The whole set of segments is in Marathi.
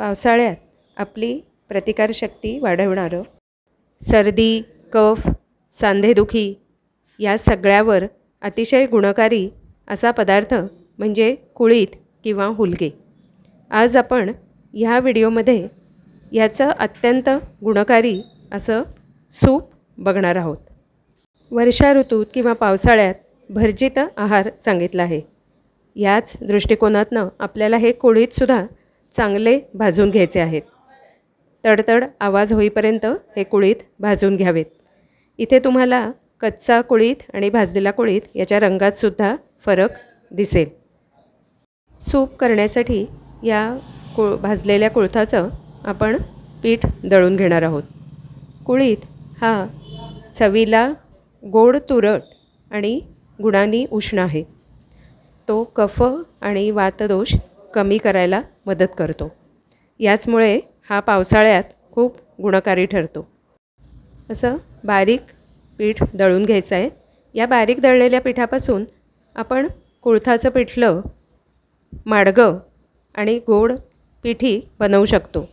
पावसाळ्यात आपली प्रतिकारशक्ती वाढवणारं सर्दी कफ सांधेदुखी या सगळ्यावर अतिशय गुणकारी असा पदार्थ म्हणजे कुळीत किंवा हुलगे. आज आपण ह्या व्हिडिओमध्ये याचं अत्यंत गुणकारी असं सूप बघणार आहोत. वर्षा ऋतूत किंवा पावसाळ्यात भर्जित आहार सांगितला आहे. याच दृष्टिकोनातनं आपल्याला हे कुळीतसुद्धा चांगले भाजून घ्यायचे आहेत. तडतड आवाज होईपर्यंत हे कुळीत भाजून घ्यावेत. इथे तुम्हाला कच्चा कुळीत आणि भाजलेला कुळीत याच्या रंगातसुद्धा फरक दिसेल. सूप करण्यासाठी या कुळ भाजलेल्या कुळथाचं आपण पीठ दळून घेणार आहोत. कुळीत हा चवीला गोड तुरट आणि गुणांनी उष्ण आहे. तो कफ आणि वातदोष कमी करायला मदत करतो. याचमुळे हा पावसाळ्यात खूप गुणकारी ठरतो. असं बारीक पीठ दळून घ्यायचं आहे या बारीक दळलेल्या पिठापासून आपण कुळथाचं पिठलं माडगं आणि गोड पिठी बनवू शकतो.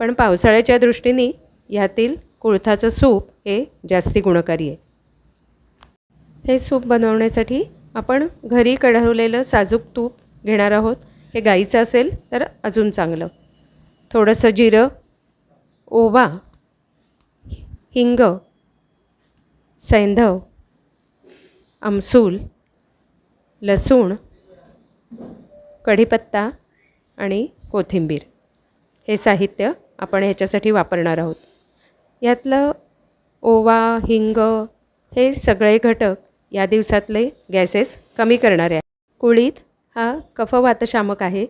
पण पावसाळ्याच्या दृष्टीने यातील कुळथाचं सूप हे जास्ती गुणकारी आहे. हे सूप बनवण्यासाठी आपण घरी कढवलेलं साजूक तूप घेणार आहोत. हे गाईचं असेल तर अजून चांगलं. थोडंसं जिरं ओवा हिंग सैंधव आमसूल लसूण कढीपत्ता आणि कोथिंबीर. हे साहित्य आपण ह्याच्यासाठी वापरणार आहोत. यातलं ओवा हिंग हे सगळे घटक या दिवसातले गॅसेस कमी करणारे आहेत. कुळीत हा कफवातशामक आहे.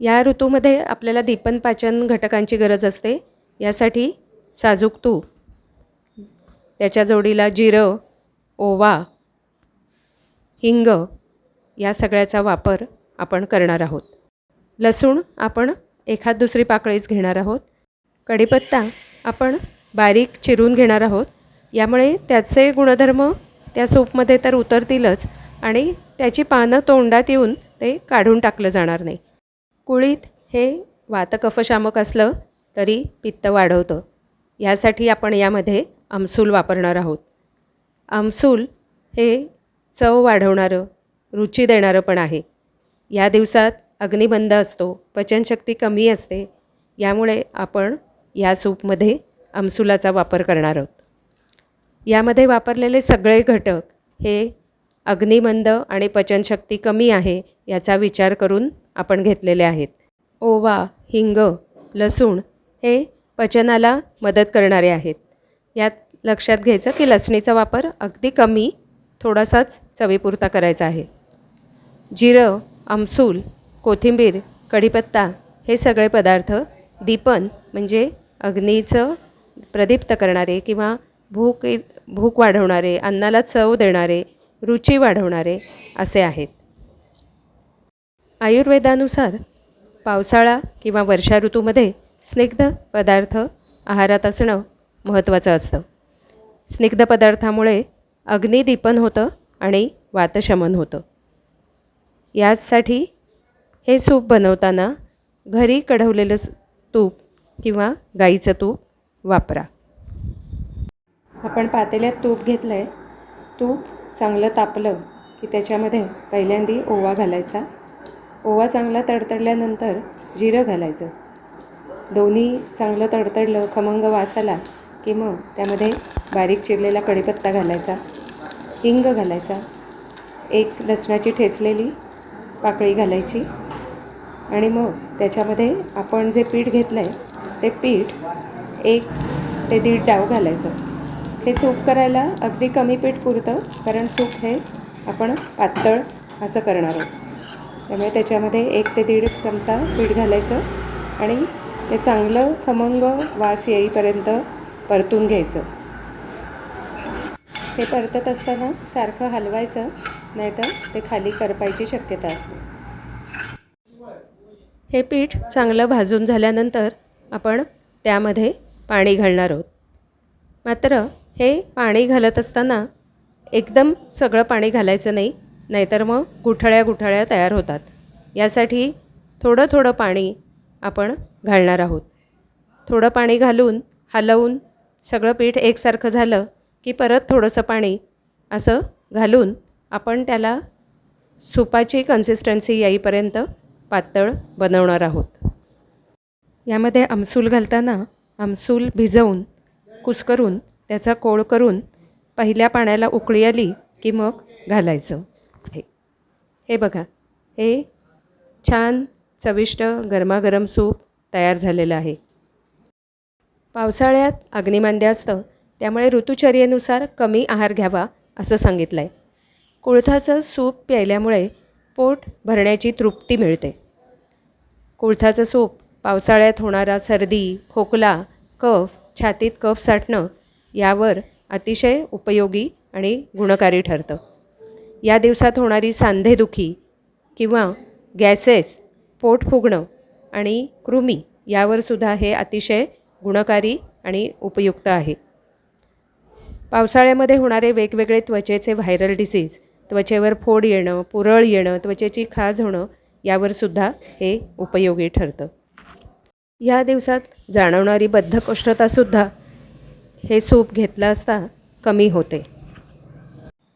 या ऋतूमध्ये आपल्याला दीपन पाचन घटकांची गरज असते. यासाठी साजूक तूप त्याच्या जोडीला जिरं ओवा हिंग या सगळ्याचा वापर आपण करणार आहोत. लसूण आपण एखाद दुसरी पाकळीच घेणार आहोत. कढीपत्ता आपण बारीक चिरून घेणार आहोत. यामुळे त्याचे गुणधर्म त्या सूपमध्ये तर उतरतीलच आणि त्याची पानं तोंडात येऊन ते काढून टाकलं जाणार नाही. कुळीत हे वातकफशामक असलं तरी पित्त वाढवतं. यासाठी आपण यामध्ये आमसूल वापरणार आहोत. आमसूल हे चव वाढवणारं रुची देणारं पण आहे. या दिवसात अग्निबंध असतो पचनशक्ती कमी असते यामुळे आपण या सूपमध्ये आमसुलाचा वापर करणार आहोत. यामध्ये वापरलेले सगळे घटक हे अग्निमंद आणि पचनशक्ती कमी आहे याचा विचार करून आपण घेतलेले आहेत. ओवा हिंग लसूण हे पचनाला मदत करणारे आहेत. यात लक्षात घ्यायचं की लसणीचा वापर अगदी कमी थोडासाच चवीपुरता करायचा आहे. जिरं आमसूल कोथिंबीर कढीपत्ता हे सगळे पदार्थ दीपन म्हणजे अग्नीचं प्रदीप्त करणारे किंवा भूक भूक वाढवणारे अन्नाला चव देणारे रुची वाढवणारे असे आहेत. आयुर्वेदानुसार पावसाळा किंवा वर्षा ऋतूमध्ये स्निग्ध पदार्थ आहारात असणं महत्त्वाचं असतं. स्निग्ध पदार्थामुळे अग्निदीपन होतं आणि वातशमन होतं. याचसाठी हे सूप बनवताना घरी कढवलेलं तूप किंवा गाईचं तूप वापरा. आपण पातेल्यात तूप घेतलं आहे तूप चांगलं तापलं की त्याच्यामध्ये पहिल्यांदी ओवा घालायचा. ओवा चांगला तडतडल्यानंतर जिरं घालायचं. दोन्ही चांगलं तडतडलं खमंग वास आला की मग त्यामध्ये बारीक चिरलेला कढीपत्ता घालायचा हिंग घालायचा एक लसणाची ठेचलेली पाकळी घालायची आणि मग त्याच्यामध्ये आपण जे पीठ घेतलं आहे ते पीठ एक ते दीड डाव घालायचं. हे सूप करायला अगदी कमी पीठ पुरतं कारण सूप हे आपण पातळ असं करणार आहोत. त्यामुळे त्याच्यामध्ये एक ते दीड चमचा पीठ घालायचं आणि ते चांगलं खमंग वास येईपर्यंत परतून घ्यायचं. हे परतत असताना सारखं हलवायचं नाहीतर ते खाली करपायची शक्यता असते. हे पीठ चांगलं भाजून झाल्यानंतर आपण त्यामध्ये पाणी घालणार आहोत. मात्र हे पाणी घालत असताना एकदम सगळं पाणी घालायचं नाही नाहीतर मग गुठळ्या गुठळ्या तयार होतात. यासाठी थोडं थोडं पाणी आपण घालणार आहोत. थोडं पाणी घालून हलवून सगळं पीठ एकसारखं झालं की परत थोडंसं पाणी असं घालून आपण त्याला सुपाची कन्सिस्टन्सी येईपर्यंत पातळ बनवणार आहोत. यामध्ये आमसूल घालताना आमसूल भिजवून कुस्करून त्याचा कोळ करून पहिल्या पाण्याला उकळी आली की मग घालायचं. हे हे बघा. हे छान चविष्ट गरमागरम सूप तयार झालेलं आहे. पावसाळ्यात अग्निमांद्य असतं त्यामुळे ऋतुचर्येनुसार कमी आहार घ्यावा असं सांगितलं आहे कुळथाचं सूप प्यायल्यामुळे पोट भरण्याची तृप्ती मिळते. कुळथाचं सूप पावसाळ्यात होणारा सर्दी खोकला कफ छातीत कफ साठणं यावर अतिशय उपयोगी आणि गुणकारी ठरतं. या दिवसात होणारी सांधेदुखी किंवा गॅसेस पोट फुगणं आणि कृमी यावरसुद्धा हे अतिशय गुणकारी आणि उपयुक्त आहे. पावसाळ्यामध्ये होणारे वेगवेगळे त्वचेचे व्हायरल डिसीज त्वचेवर फोड येणं पुरळ येणं त्वचेची खाज होणं यावरसुद्धा हे उपयोगी ठरतं. या दिवसात जाणवणारी बद्धकोष्ठतासुद्धा हे सूप घेतलं असता कमी होते.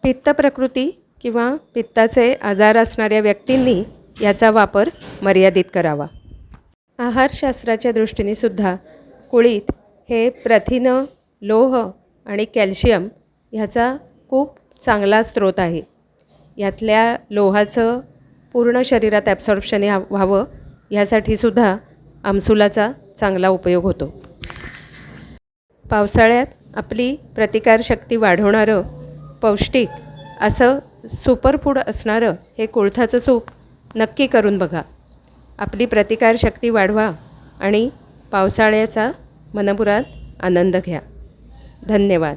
पित्त प्रकृती किंवा पित्ताचे आजार असणाऱ्या व्यक्तींनी याचा वापर मर्यादित करावा. आहारशास्त्राच्या दृष्टीने सुद्धा कुळीत हे प्रथिनं लोह आणि कॅल्शियम ह्याचा खूप चांगला स्रोत आहे. यातल्या लोहाचं पूर्ण शरीरात ॲब्सॉर्प्शन व्हावं ह्यासाठी सुद्धा आमसुलाचा चांगला उपयोग होतो. पावसाळ्यात आपली प्रतिकारशक्ती वाढवणारं पौष्टिक असं सुपरफूड असणारं हे कोळथाचं सूप नक्की करून बघा. आपली प्रतिकारशक्ती वाढवा आणि पावसाळ्याचा मनमुराद आनंद घ्या. धन्यवाद.